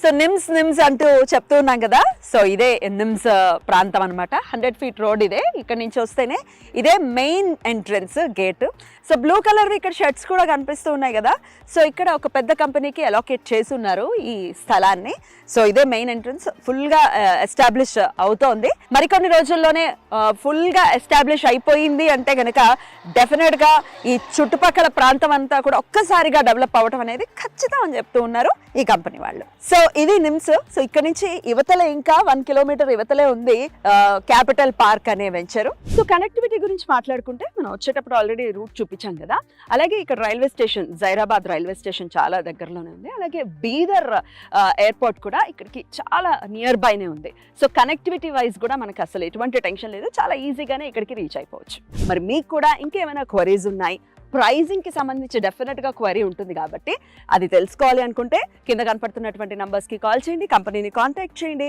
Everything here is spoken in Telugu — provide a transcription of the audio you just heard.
సో నిమ్స్ నిమ్స్ అంటూ చెప్తూ ఉన్నాం కదా. సో ఇదే నిమ్స్ uh, ప్రాంతం అనమాట హండ్రెడ్ ఫీట్ రోడ్ ఇదే. ఇక్కడ నుంచి వస్తేనే ఇదే main entrance gate so blue colour ఇక్కడ షర్ట్స్ కూడా కనిపిస్తూ ఉన్నాయి కదా. సో ఇక్కడ ఒక పెద్ద కంపెనీకి అలోకేట్ చేసి ఉన్నారు ఈ స్థలాన్ని. సో ఇదే మెయిన్ ఎంట్రన్స్ ఫుల్గా ఎస్టాబ్లిష్ అవుతోంది. మరికొన్ని రోజుల్లోనే uh, ఫుల్గా ఎస్టాబ్లిష్ అయిపోయింది అంటే కనుక డెఫినెట్గా ఈ చుట్టుపక్కల ప్రాంతం అంతా కూడా ఒక్కసారిగా డెవలప్ అవ్వడం అనేది ఖచ్చితం అని చెప్తూ ఉన్నారు ఈ కంపెనీ వాళ్ళు. సో ఇది నిమ్స్. సో ఇక్కడ నుంచి యువతలే ఇంకా వన్ కిలోమీటర్ యువతలే ఉంది క్యాపిటల్ పార్క్ అనే వెంచరు. సో కనెక్టివిటీ గురించి మాట్లాడుకుంటే మనం వచ్చేటప్పుడు ఆల్రెడీ రూట్ చూపించాం కదా. అలాగే ఇక్కడ railway station Zaheerabad railway station చాలా దగ్గరలోనే ఉంది. అలాగే బీదర్ ఎయిర్పోర్ట్ కూడా ఇక్కడికి చాలా నియర్ బైనే ఉంది. సో కనెక్టివిటీ వైజ్ కూడా మనకి అసలు ఎటువంటి టెన్షన్ లేదు. చాలా ఈజీగానే ఇక్కడికి రీచ్ అయిపోవచ్చు. మరి మీకు కూడా ఇంకేమైనా క్వరీస్ ఉన్నాయి ప్రైజింగ్కి సంబంధించి డెఫినెట్గా క్వరీ ఉంటుంది కాబట్టి అది తెలుసుకోవాలి అనుకుంటే కింద కనపడుతున్నటువంటి నంబర్స్కి కాల్ చేయండి కంపెనీని కాంటాక్ట్ చేయండి.